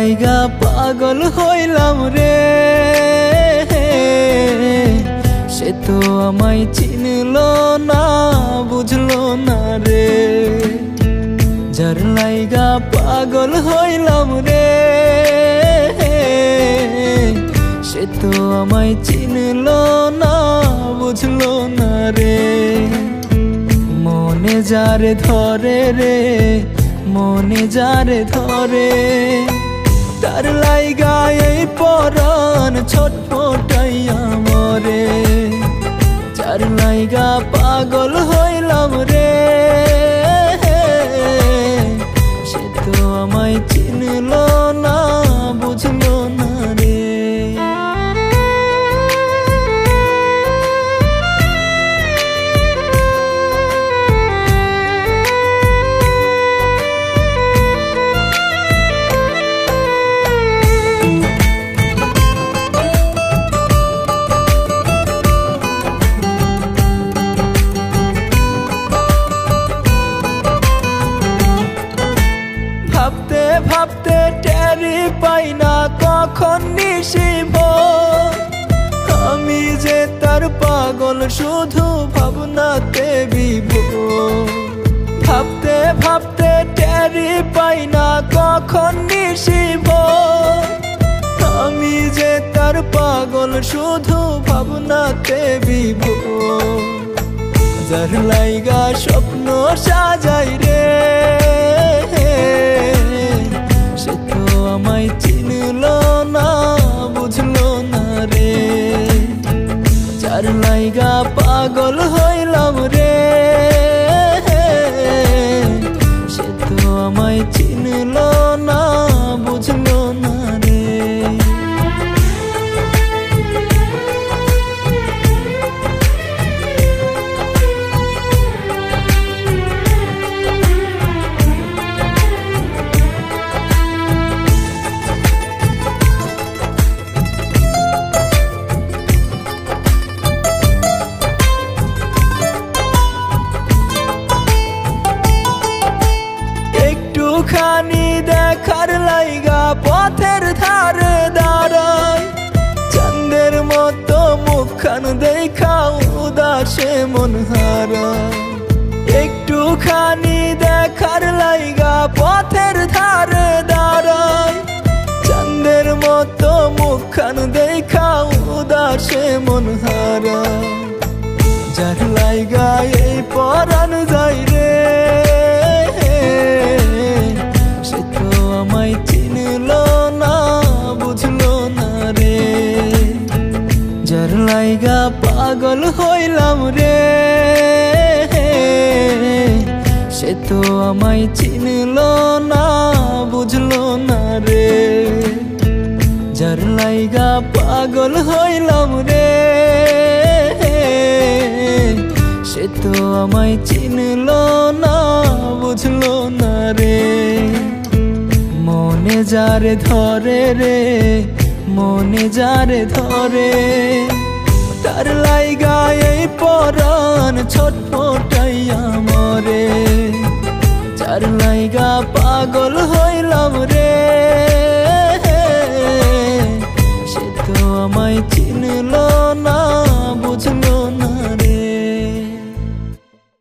লাইগা পাগল হইলাম রে। সে তো আমায় চিনল না, বুঝলো না রে। যার লাইগা পাগল হইলাম রে। সে তো আমায় চিনল না, বুঝলো না রে। মনে যারে ধরে রে, মনে যারে ধরে। তার লাইগা এই পরাণ ছটফটাইয়া মরে যার লাইগা পাগল হইলাম রে। সে তো আমায় চিনল না, বুঝল না। নিশিব আমি যে তার পাগল, শুধু ভাবনাতে বিভোর। ভাবতে ভাবতে টেরি পাই না কখন নিশিব আমি যে তার পাগল, শুধু ভাবনাতে বিভোর। যার লাইগা স্বপ্ন সাজাই রে। যার নাইগা পাগল হইলাম রে। মুখখান দেখা উদাসে মন হারা। একটুখানি দেখার লাইগা পথের ধারে দাঁড়ায়। চান্দের মতো মুখখান দেখা উদাসে মন হারা। যার লাইগা এই পরাণ যাই লাইগা পাগল হইলাম রে। সে তো আমায় চিনল না, বুঝলো না রে। যার লাইগা পাগল হইলাম রে। সে তো আমায় চিনল না, বুঝলো না রে। মনে যারে ধরে রে, মনে যারে ধরে। তার লাইগা এই পরাণ ছটফটাইয়া মরে যার লাইগা পাগল হইলাম রে। সে তো আমায় চিনল।